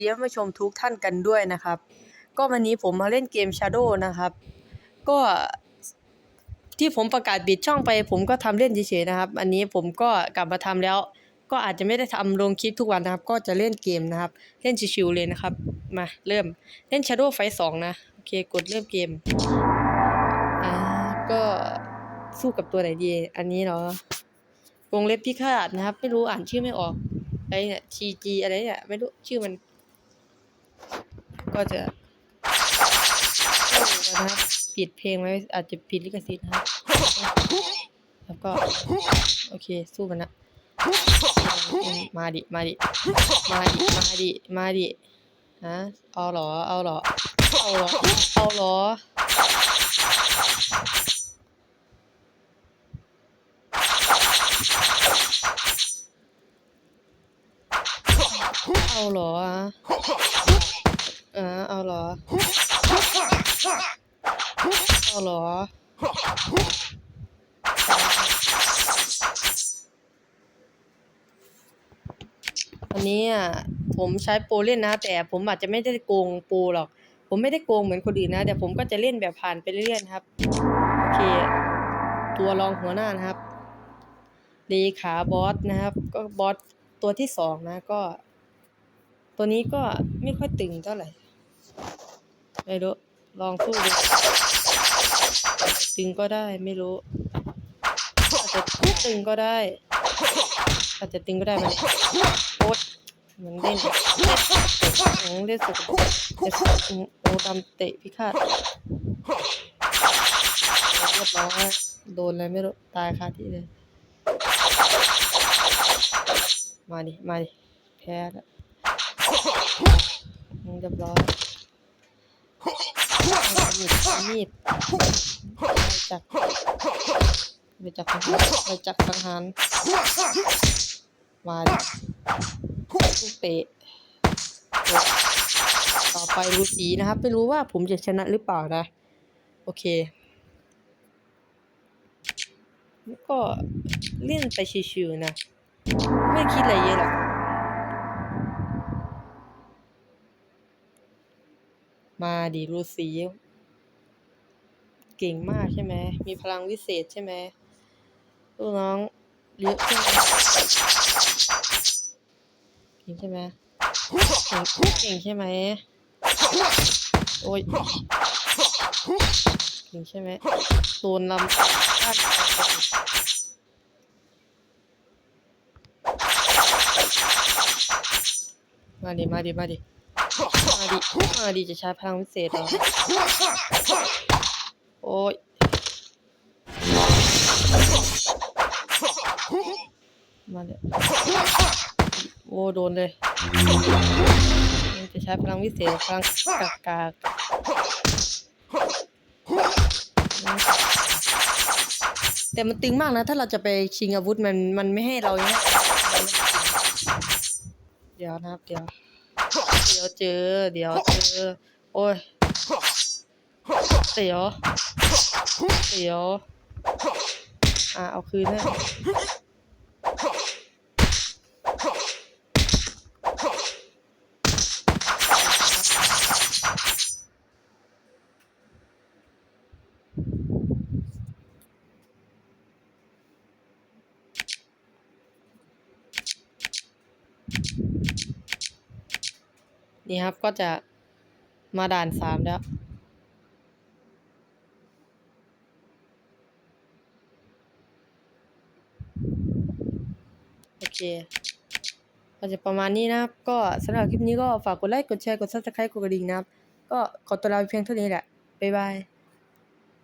ดีท่านผู้ชมทุกท่านกันด้วยนะครับ ก็วันนี้ผมมาเล่นเกม Shadow นะครับ ก็ที่ผมประกาศปิดช่องไป ผมก็ทำเล่นเฉยๆนะครับ อันนี้ผมก็กลับมาทำแล้ว ก็อาจจะไม่ได้ทำลงคลิปทุกวันนะครับ ก็จะเล่นเกมนะครับ เล่นชิวๆเลยนะครับ มาเริ่มเล่น Shadow Fight 2 นะ โอเคกดเริ่มเกม อ่าก็สู้กับตัวไหนดี อันนี้เหรอวงเล็บพิฆาตนะครับ ไม่รู้อ่านชื่อไม่ออกอะไอ้เนี่ย TG อะไรเนี่ย ไม่รู้ชื่อมัน ก็จะนะครับปิดเพลงไว้อาจจะปิดลิขสิทธิ์นะครับแล้วก็ โอเคสู้มันนะมาดิ มาดิ มาดิ มาดิ มาดิฮะเอาหรอ เอาหรอ เอาหรอ เอาหรอ เอาเหรออะอ่าเอาเหรอ เอาเหรออันนี้อะผมใช้โปรเล่นนะ แต่ผมอาจจะไม่ได้โกงโปรหรอก ผมไม่ได้โกงเหมือนคนอื่นนะแต่ผมก็จะเล่นแบบผ่านไปเรื่อยๆนะครับโอเค ตัวรองหัวหน้านะครับเลขาบอสนะครับ ก็บอสตัวที่สองนะก็ ตัวนี้ก็ไม่ค่อยตึงเท่าไหร่ไม่รู้ลองสู้ดูตึงก็ได้ไม่รู้ อาจจะตึงก็ได้ อาจจะตึงก็ได้มันโอ๊ตมันเล่นเล่นเล่นสุดแต่สุดโอ้ดำเตะพิฆาตเรียบร้อยโดนอะไรไม่รู้ตายคาที่เลย มาดิ มาดิ แพ้แล้ว เรียบร้อยเอามีดมีดไปจักไปจักสังหารไปจักสังหารมาดิลูกเตะต่อไปรูสีนะครับ ไม่รู้ว่าผมจะชนะหรือเปล่านะ โอเคก็เล่นไปชิวๆนะ ไม่คิดอะไรเยอะหรอก ดิรูสีเก่งมากใช่ไหม มีพลังวิเศษใช่ไหมลูกน้องเยอะใช่ไหมเก่งใช่ไหมเก่งเก่งใช่ไหมโอ้ยเก่งใช่ไหมโดนลำบ้านมาดิ มาดิ มาดิ มาดิมาดิจะใช้พลังวิเศษเหรอโอ้ยมาเลยโอ้โดนเลยจะใช้พลังวิเศษพลังกากกากแต่มันตึงมากนะ ถ้าเราจะไปชิงอาวุธมันมันไม่ให้เราอย่างเงี้ยเดี๋ยวนะครับเดี๋ยว เดี๋ยวเจอ เดี๋ยวเจอ โอ้ย เดี๋ยว เดี๋ยว อะเอาคืนให้ นี่ครับก็จะมาด่านสามแล้ว โอเคก็จะประมาณนี้นะครับ ก็สำหรับคลิปนี้ก็ฝากกดไลค์ กดแชร์ กดซับสไครต์กดกระดิ่งนะครับ ก็ขอตัวลาไปเพียงเท่านี้แหละ บ๊ายบาย